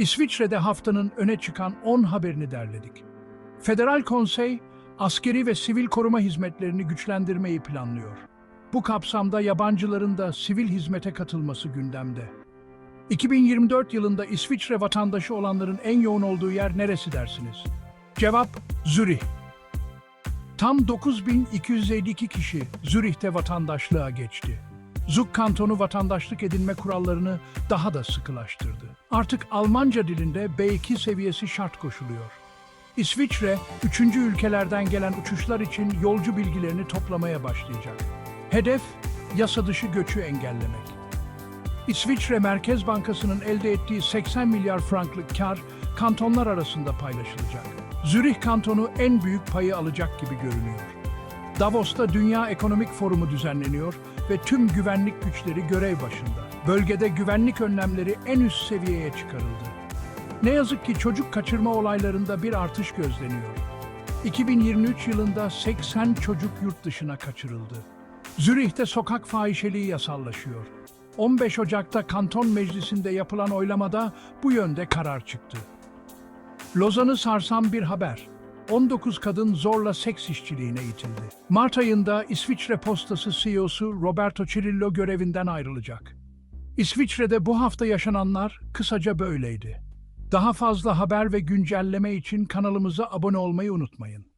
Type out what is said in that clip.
İsviçre'de haftanın öne çıkan 10 haberini derledik. Federal Konsey, askeri ve sivil koruma hizmetlerini güçlendirmeyi planlıyor. Bu kapsamda yabancıların da sivil hizmete katılması gündemde. 2024 yılında İsviçre vatandaşı olanların en yoğun olduğu yer neresi dersiniz? Cevap Zürih. Tam 9252 kişi Zürih'te vatandaşlığa geçti. Zug kantonu vatandaşlık edinme kurallarını daha da sıkılaştırdı. Artık Almanca dilinde B2 seviyesi şart koşuluyor. İsviçre, üçüncü ülkelerden gelen uçuşlar için yolcu bilgilerini toplamaya başlayacak. Hedef, yasa dışı göçü engellemek. İsviçre Merkez Bankası'nın elde ettiği 80 milyar franklık kar kantonlar arasında paylaşılacak. Zürih kantonu en büyük payı alacak gibi görünüyor. Davos'ta Dünya Ekonomik Forumu düzenleniyor ve tüm güvenlik güçleri görev başında. Bölgede güvenlik önlemleri en üst seviyeye çıkarıldı. Ne yazık ki çocuk kaçırma olaylarında bir artış gözleniyor. 2023 yılında 80 çocuk yurt dışına kaçırıldı. Zürih'te sokak fahişeliği yasallaşıyor. 15 Ocak'ta Kanton Meclisi'nde yapılan oylamada bu yönde karar çıktı. Lozan'ı sarsan bir haber. 19 kadın zorla seks işçiliğine itildi. Mart ayında İsviçre Postası CEO'su Roberto Cirillo görevinden ayrılacak. İsviçre'de bu hafta yaşananlar kısaca böyleydi. Daha fazla haber ve güncelleme için kanalımıza abone olmayı unutmayın.